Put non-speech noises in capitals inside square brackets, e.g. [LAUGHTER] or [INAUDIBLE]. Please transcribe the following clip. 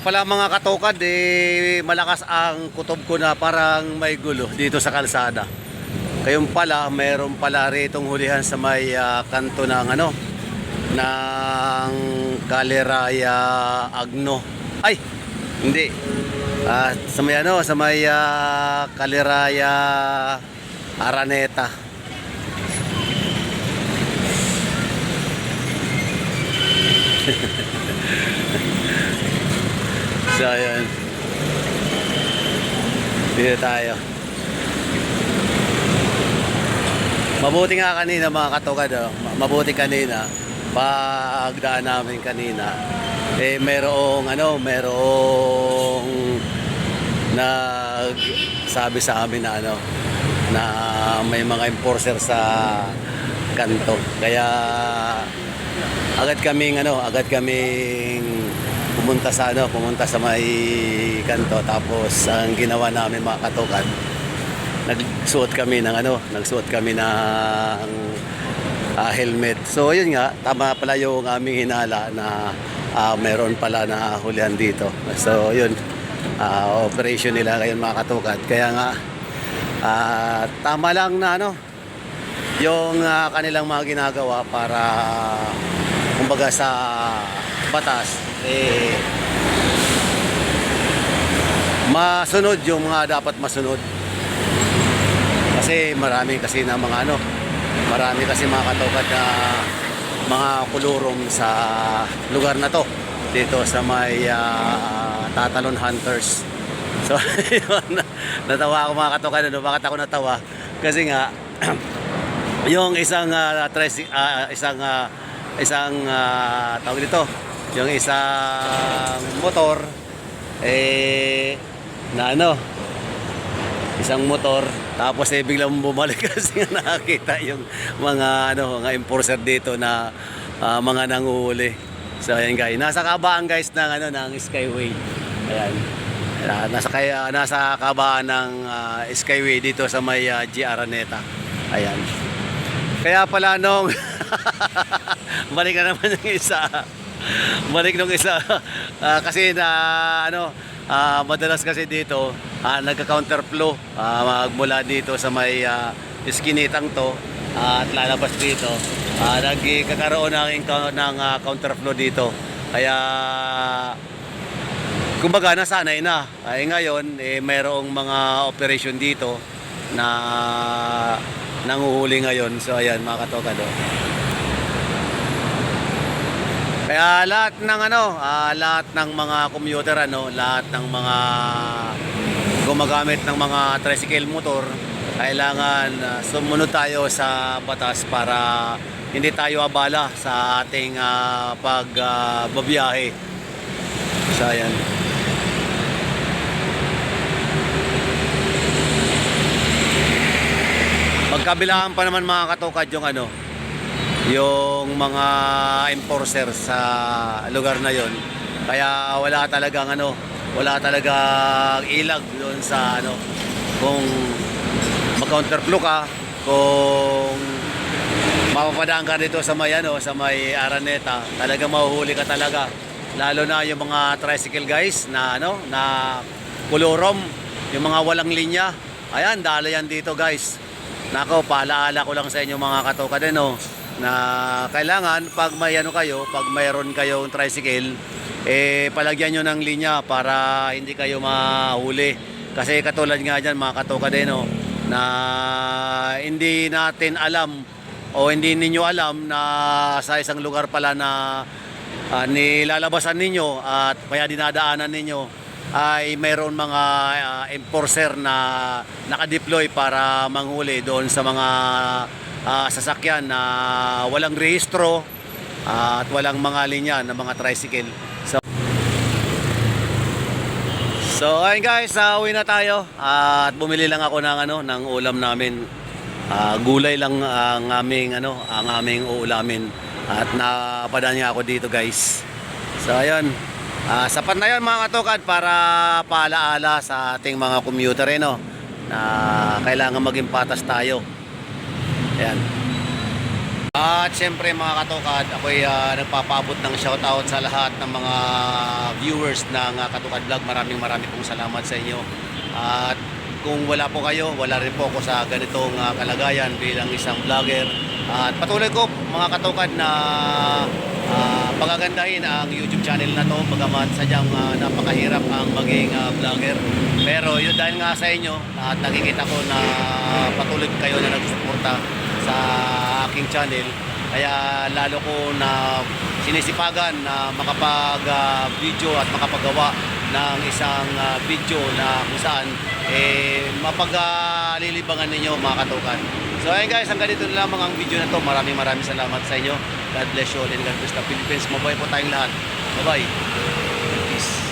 pala mga katokad, eh, malakas ang kutob ko na parang may gulo dito sa kalsada. Kayong pala, mayroon pala ritong hulihan sa may ah, kanto ng ano, ng Kaleraya Agno. Ay, hindi. Ah, sa may ano, sa may ah, Kaleraya Araneta. [LAUGHS] So, ayan. Dito tayo. Mabuti nga kanina mga katugad, oh. Ma- mabuti kanina, pagdaan namin kanina, eh merong ano, merong nag sabi sa amin na ano, na may mga enforcer sa kanto. Kaya agad kaming ano, agad kaming pumunta sa ano, pumunta sa may kanto tapos ang ginawa namin mga katukan nagsuot kami ng ano, nagsuot kami ng ah, helmet. So yun nga, tama pala yung aming hinala na ah, meron pala na hulihan dito. So yun, ah, operation nila ngayon mga katukat. Kaya nga, ah, tama lang na ano, yung ah, kanilang mga ginagawa para kumbaga sa batas eh masunod yung mga dapat masunod. Kasi marami kasi na mga ano marami kasi mga katokad na mga kulurom sa lugar na to. Dito sa may ah, Tatalon Hunters. So [LAUGHS] yun, natawa ako mga katokad ano bakit ako natawa? Kasi nga [CLEARS THROAT] yung isang uh, isang ah, isang ah, tawag dito yung isang motor eh na ano isang motor tapos eh biglang bumalik [LAUGHS] kasi nakakita yung mga ano mga enforcer dito na ah, mga nanguhuli. So ayan guys. Nasa kabaan guys ng ano ng Skyway. Ayan. Ah, nasa kaya nasa kabaan ng ah, Skyway dito sa may ah, G Araneta. Ayan. Kaya pala nung [LAUGHS] balik na naman yung isa [LAUGHS] balik nung isa. [LAUGHS] Ah, kasi na ano ah, madalas kasi dito ah, nagka-counterflow ah, magmula dito sa may ah, iskinitang to ah, at lalabas dito. Ah, nagkakaroon ng, ng ah, counterflow dito. Kaya kumbaga nasanay na. Ay ngayon eh mayroong mga operation dito na nanguhuli ngayon. So ayan mga katokado kaya lahat ng ano, ah, lahat ng mga commuter ano, lahat ng mga gumagamit ng mga tricycle motor, kailangan ah, sumunod tayo sa batas para hindi tayo abala sa ating ah, pagbabiyahe. so ayan. Magkabilaan pa naman mga katokad yung ano, yung mga enforcer sa lugar na yon kaya wala talagang ano wala talagang ilag doon sa ano kung mag-counterflow ka kung mapapadaan ka dito sa may ano sa may Araneta talaga mahuhuli ka talaga. Lalo na yung mga tricycle guys na ano na kulurom yung mga walang linya. Ayan dala yan dito guys. Nako paalaala ko lang sa inyo mga katoka din oh na kailangan pag may ano kayo, pag mayroon kayong tricycle, eh palagyan nyo ng linya para hindi kayo mahuli. Kasi katulad nga dyan mga katoka din, no, na hindi natin alam o hindi ninyo alam na sa isang lugar pala na ah, nilalabasan ninyo at kaya dinadaanan ninyo ay mayroon mga ah, enforcer na nakadeploy para manghuli doon sa mga ah, sasakyan na walang rehistro ah, at walang mga linya ng mga tricycle. So, so ayun guys, uh, uwi na tayo at bumili lang ako ng ano ng ulam namin. Ah, gulay lang ang aming ano, ang aming uulamin at napadaan nga ako dito guys. So ayun, Ah, sapat na yun mga katokad para paalaala sa ating mga commuter eh, no? na kailangan maging patas tayo. Ayan. At syempre mga katokad, ako'y ah, nagpapaabot ng shoutout sa lahat ng mga viewers ng ah, Katokad Vlog. Maraming maraming pong salamat sa inyo. At kung wala po kayo, wala rin po ako sa ganitong ah, kalagayan bilang isang vlogger. At patuloy ko mga katokad na ah, pagagandahin ang YouTube channel na to bagamat sadyang ah, napakahirap ang maging ah, vlogger. Pero yun dahil nga sa inyo at nakikita ko na patuloy kayo na nagsusuporta sa aking channel kaya lalo ko na sinisipagan na makapag ah, video at makapagawa ng isang ah, video na kung saan eh, mapaglilibangan ninyo mga katukan. So ayun guys, hanggang dito na lamang ang video na to. Maraming maraming salamat sa inyo. God bless you all and God bless the Philippines. Mabuhay po tayong lahat. Bye-bye. Peace.